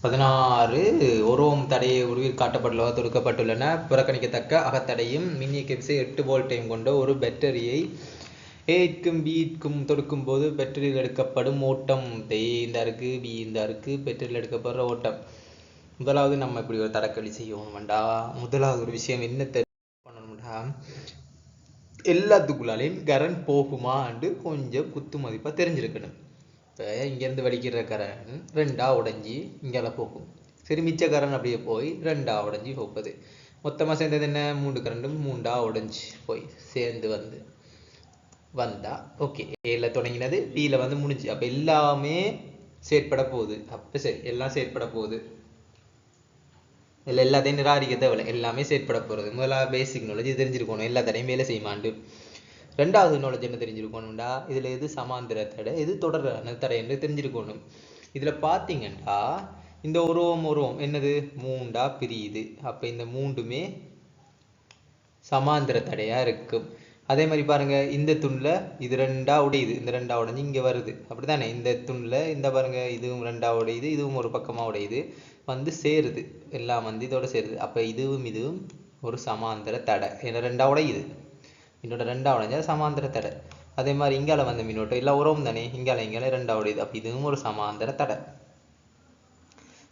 பதினாறு ஒரோம் தடையை உருவில் காட்டப்பட்டுள்ள தொடுக்கப்பட்டுள்ளன. புறக்கணிக்கத்தக்க அகத்தடையும் மின்னியக்க விசை எட்டு வோல்ட்டையும் கொண்ட ஒரு பேட்டரியை ஏற்கும் பீட்கும் தொடுக்கும் போது பேட்டரியில் எடுக்கப்படும் ஓட்டம். ஏ இந்த இருக்கு பி இந்த இருக்கு பேட்டரியில் எடுக்கப்படுற ஓட்டம். முதலாவது நம்ம இப்படி ஒரு தடக்களி செய்யணும்டா முதலாவது ஒரு விஷயம் என்ன தெரி- பண்ணணும்டா? எல்லாத்துக்குள்ளாலையும் கரண்ட் அண்டு கொஞ்சம் குத்து மதிப்பா தெரிஞ்சிருக்கணும். இப்போ இங்கேருந்து வலிக்கிற கரண்ட் ரெண்டா உடைஞ்சி இங்கெல்லாம் போகும் சரி மிச்ச கரண்ட் அப்படியே போய் ரெண்டா உடஞ்சி போகுது மொத்தமா சேர்ந்தது என்ன? மூன்று கரண்டும் மூண்டா உடஞ்சி போய் சேர்ந்து வந்து வந்தா ஓகே. ஏல தொடங்கினது பியில் வந்து முடிஞ்சு. அப்ப எல்லாமே செயற்பட போகுது. அப்ப சரி எல்லாம் செயற்பட போகுது. இல்லை எல்லாத்தையும் நிராகரிக்க தேவையில்லை. எல்லாமே செயற்பட போகிறது முதல்ல பேசிக் நாலேஜ் தெரிஞ்சிருக்கணும். எல்லா தடையும் வேலை செய்யுமாண்டு ரெண்டாவது நாலேஜ் என்ன தெரிஞ்சிருக்கணும்டா? இதுல எது சமாந்திர தடை? எது தொடரான தடை என்று தெரிஞ்சிருக்கணும். இதுல பார்த்தீங்கன்னா இந்த உருவம் உருவம். என்னது? மூண்டா பிரியுது. அப்போ இந்த மூண்டுமே சமாந்திர தடையா இருக்கும். அதே மாதிரி பாருங்க இந்த துண்டுல இது ரெண்டா உடையுது. இந்த ரெண்டா உடைஞ்சு இங்க வருது. அப்படிதானே இந்த துண்டுல இந்த பாருங்க இதுவும் ரெண்டா உடையுது. இதுவும் ஒரு பக்கமா உடையுது. வந்து சேருது. எல்லாம் வந்து இதோட சேருது. அப்ப இதுவும் இதுவும் ஒரு சமாந்திர தடை. ஏன்னா ரெண்டா உடையுது. இன்னோட ரெண்டா உடைஞ்சா சமாந்திர தடை. அதே மாதிரி இங்கால வந்த மின்னோட்டம் எல்லாம் உறவும் தானே? இங்கால இங்கால ரெண்டா உடையுது அப்போ இதுவும் ஒரு சமாந்திர தடை.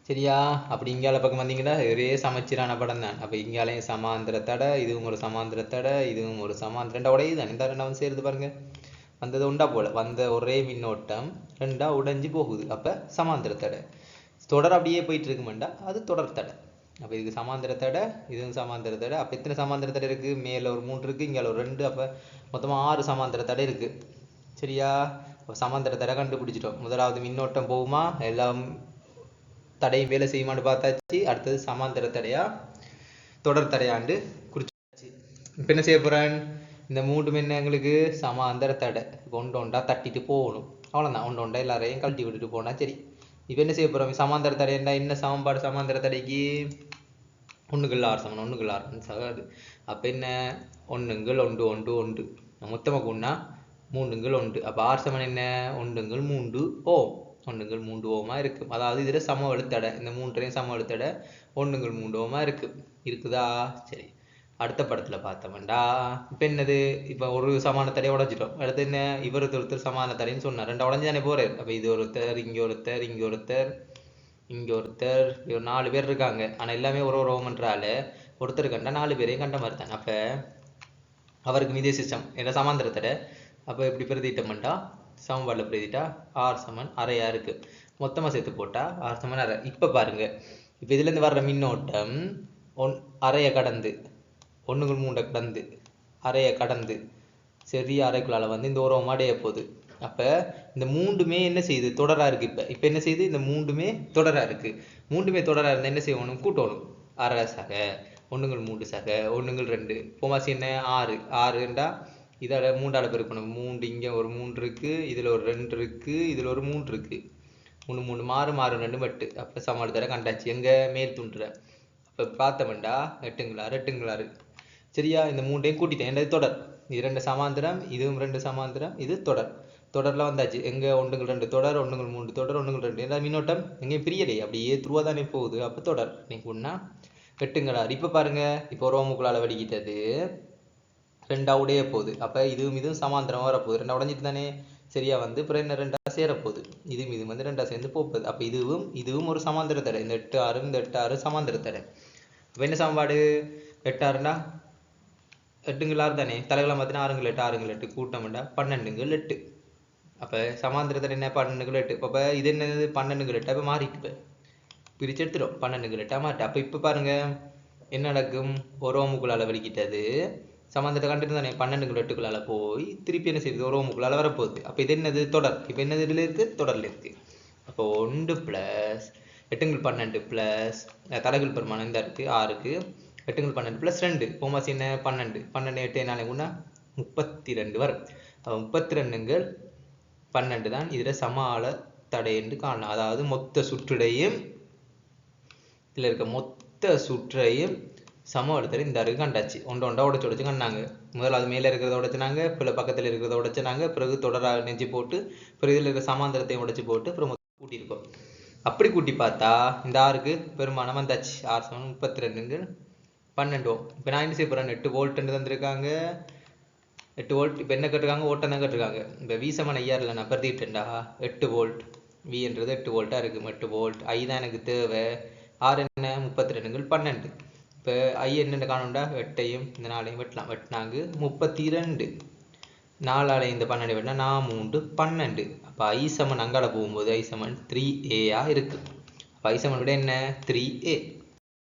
சரியா? அப்படி இங்கால பக்கம் வந்தீங்கன்னா ஒரே சமச்சீரான படம் தான். அப்ப இங்காலையும் சமாந்திர தடை இதுவும் ஒரு சமாந்திர தடை இதுவும் ஒரு சமாந்திர ரெண்டா உடையுது தான் இந்த ரெண்டாவது சேருது பாருங்க. வந்தது உண்டா போல. வந்த ஒரே மின்னோட்டம் ரெண்டா உடைஞ்சு போகுது. அப்ப சமாந்திர தடை. தொடர் அப்படியே போயிட்டு இருக்குமெண்டா? அது தொடர் தடை. அப்ப இதுக்கு சமாந்திர தடை இதுவும் சமாந்திர தடை. அப்ப எத்தனை சமாந்திர தடை இருக்கு? மேல ஒரு மூன்று இருக்கு இங்கே ஒரு ரெண்டு அப்ப மொத்தமா ஆறு சமாந்திர தடை இருக்கு. சரியா? அப்ப சமாந்திர தடை கண்டுபிடிச்சிட்டோம். முதலாவது மின்னோட்டம் போகுமா? எல்லாம் தடையும் வேலை செய்யுமான்னு பார்த்தாச்சு. அடுத்தது சமாந்தர தடையா? தொடர் தடையாண்டு குறிச்சாச்சு. இப்ப என்ன செய்ய போறேன்? இந்த மூன்று மின்ன எங்களுக்கு? சமாந்தர தடை. இப்போ ஒன்று ஒன்றா தட்டிட்டு போகணும். அவ்வளவுதான். ஒன்று ஒன்றா எல்லாரையும் கழட்டி விட்டுட்டு போனா சரி. இப்ப என்ன செய்ய போகிறோம் சமாந்தர தடைன்னா என்ன? சமன்பாடு சமாந்தர தடைக்கு ஒண்ணுகள் ஆறு சமன் ஒண்ணுகள் ஆறு சகாது. அப்ப என்ன? ஒண்ணுங்கள் ஒன்று ஒன்று ஒன்று. மொத்தமா கூடனா மூணுங்கள் ஒன்று. அப்போ ஆறு சமன் என்ன? ஒன்றுங்கள் மூன்று ஓம் ஒன்றுங்கள் மூன்று ஓமாக இருக்கு. அதாவது இதில் சம எழுத்தடை இந்த மூன்றையும் சம எழுத்தடை ஒன்றுங்கள் மூன்று ஓமாக இருக்கு. இருக்குதா? சரி. அடுத்த படத்துல பார்த்தோம்டா. இப்போ என்னது? இப்போ ஒரு சமான தடையை உடஞ்சிட்டோம். அடுத்து என்ன? இவர் ஒருத்தர் சமான தடைன்னு சொன்னார். ரெண்டா உடஞ்சு தானே அப்போ இது ஒருத்தர் இங்கே ஒருத்தர் இங்கே ஒருத்தர். இங்கே ஒருத்தர் ஒரு நாலு பேர் இருக்காங்க. ஆனால் எல்லாமே ஒரு ஒரு ஓமன்றால ஒருத்தர் கண்டா நாலு பேரையும் கண்ட மாதிரி தான். அவருக்கு மீதே சிஸ்டம் என்ன சமாந்திர தடை? அப்ப இப்படி பிரதிட்டோம்டா சமன்பாடுல பிரதிட்டா? ஆர் சமன் அரையா இருக்கு. மொத்தமாக சேர்த்து போட்டால் ஆர் சமன் அரை. இப்போ பாருங்கள் இப்போ இதுலேருந்து வர்ற மின்னோட்டம் ஒன் அறையை கடந்து ஒண்ணுங்கள் மூண்டை கடந்து அறையை கடந்து சரி அறைக்குள்ளால் வந்து இந்த உரம் அடைய போகுது. அப்போ இந்த மூண்டுமே என்ன செய்யுது? தொடராக இருக்குது இப்போ. இப்போ என்ன செய்யுது? இந்த மூண்டுமே தொடராக இருக்குது மூண்டுமே தொடராக இருந்தால் என்ன செய்யணும் கூட்டணும். அரை சக ஒன்றுங்கள் மூன்று சக ஒன்றுங்கள் ரெண்டு. போமாசி என்ன? ஆறு. ஆறுண்டா இதால் மூன்றால் பெருக்கணும். மூன்று இங்கே ஒரு மூன்று இருக்குது இதில் ஒரு ரெண்டு இருக்குது இதில் ஒரு மூன்று இருக்குது மூணு மூணு. மாறு மாறு. ரெண்டு மட்டு அப்போ சமாளி தர கண்டாச்சு. எங்கே? மேல் துண்டுற. அப்போ பார்த்தவன்டா எட்டுங்களாறு எட்டுங்களாறு. சரியா? இந்த மூண்டையும் கூட்டிட்டேன். என்னது? தொடர். இது ரெண்டு சமாந்திரம் இதுவும் ரெண்டு சமாந்திரம் இது தொடர். தொடர்ல வந்தாச்சு. எங்க ஒன்றுங்கள் ரெண்டு தொடர் ஒன்றுங்கள் மூன்று தொடர் ஒன்றுங்கள் ரெண்டு. ஏன்னா மின்னோட்டம் எங்கேயும் பிரியலையே. அப்படியே துருவா தானே போகுது. அப்ப தொடர். நீங்கள் ஒன்றா எட்டுங்களாறு இப்ப பாருங்க. இப்போ ரோமுக்குள்ளால வடிக்கிட்டது ரெண்டாக உடைய போகுது. அப்ப இதுவும் இதுவும் சமாந்திரம் வரப்போகுது. ரெண்டா உடஞ்சிட்டு தானே? சரியா வந்து அப்புறம் என்ன ரெண்டாக சேரப்போகுது? இதுவும் இதுவும் வந்து ரெண்டாக சேர்ந்து போகுது. அப்ப இதுவும் இதுவும் ஒரு சமாந்திர தடை. இந்த எட்டு ஆறு இந்த எட்டு ஆறு சமாந்திர தடை. அப்ப என்ன சமன்பாடு? எட்டு ஆறுனா எட்டுங்கள் ஆறு தானே? தலைகளை பார்த்தீங்கன்னா ஆறுங்கள் எட்டு ஆறுங்கள் எட்டு கூட்டம்டா. பன்னெண்டுங்கள் எட்டு. அப்போ சமாந்திரத்தில் என்ன? பன்னெண்டுங்கள் எட்டு. அப்போ இது என்னது? பன்னெண்டுங்கள் எட்டு. அப்போ மாறிட்டு இப்போ. பிரிச்சு எடுத்துடும் பன்னெண்டுங்கள் எட்டாக மாறிட்டு. அப்போ இப்போ பாருங்கள் என்ன நடக்கும்? ஒரு ஓமுக்குள்ளால வலிக்கிட்டது சமாந்திரத்தை கண்டுட்டு தானே? பன்னெண்டுக்குள்ள எட்டுக்குள்ளால போய் திருப்பி என்ன செய்யுது? ஒரு ஓமுக்குள்ளால வரப்போகுது. அப்போ இது என்னது? தொடர். இப்போ என்னது இதில் இருக்குது தொடரில் இருக்குது அப்போ ஒன்று ப்ளஸ் எட்டுங்கள் பன்னெண்டு ப்ளஸ் தலைகள் பெருமானம் இந்த இருக்குது ஆறுக்கு. எட்டுங்கள் பன்னெண்டு. பிளஸ் ரெண்டு. போமாசி என்ன? பன்னெண்டு. பன்னெண்டு எட்டு என்ன குணா முப்பத்தி ரெண்டு வரும். அப்போ முப்பத்தி ரெண்டுங்கள் பன்னெண்டு தான் இதுல சம ஆழ தடை என்று காணலாம். அதாவது மொத்த சுற்றுடையும் இதுல இருக்க மொத்த சுற்றையும் சம அழுத்தம் இந்த அருகு கண்டாச்சு. ஒன்று ஒன்றா உடைச்சு உடைச்சு கண்டாங்க முதல்ல அது மேலே இருக்கிறத உடைச்சினாங்க பிற பக்கத்தில் இருக்கிறத உடச்சினாங்க பிறகு தொடராக நெஞ்சு போட்டு பிறகு இதில் இருக்கிற சமாந்திரத்தையும் உடைச்சு போட்டு அப்புறம் மொத்தம் கூட்டியிருக்கோம். அப்படி கூட்டி பார்த்தா இந்த ஆறுக்கு பெருமானம் வந்தாச்சு. ஆறு சமன் முப்பத்தி ரெண்டுங்க பன்னெண்டு ஓம் இப்போ நான் என்ன செய்ய எட்டு வோல்ட்னு தந்திருக்காங்க. எட்டு வோல்ட் இப்போ என்ன கட்டுருக்காங்க? ஓட்டம் தான் கேட்டிருக்காங்க. இப்போ வி சமன் இல்லை நான் பருத்திட்டேன்டா எட்டு வோல்ட் வின்றது எட்டு வோல்ட்டாக இருக்கும். எட்டு வோல்ட் ஐ தான் எனக்கு தேவை. ஆறு என்ன? முப்பத்தி ரெண்டுங்கள் பன்னெண்டு. இப்போ ஐ என்னென்ன காணும்டா? எட்டையும் இந்த நாளையும் வெட்டலாம். வெட்டினாங்க முப்பத்தி ரெண்டு நாலால இந்த பன்னெண்டு வெட்டினா நான் மூன்று பன்னெண்டு. அப்போ ஐ சமன் அங்கால போகும்போது ஐ சமன் த்ரீ ஏயாக இருக்குது அப்போ ஐ சமன் விட என்ன? த்ரீ ஏ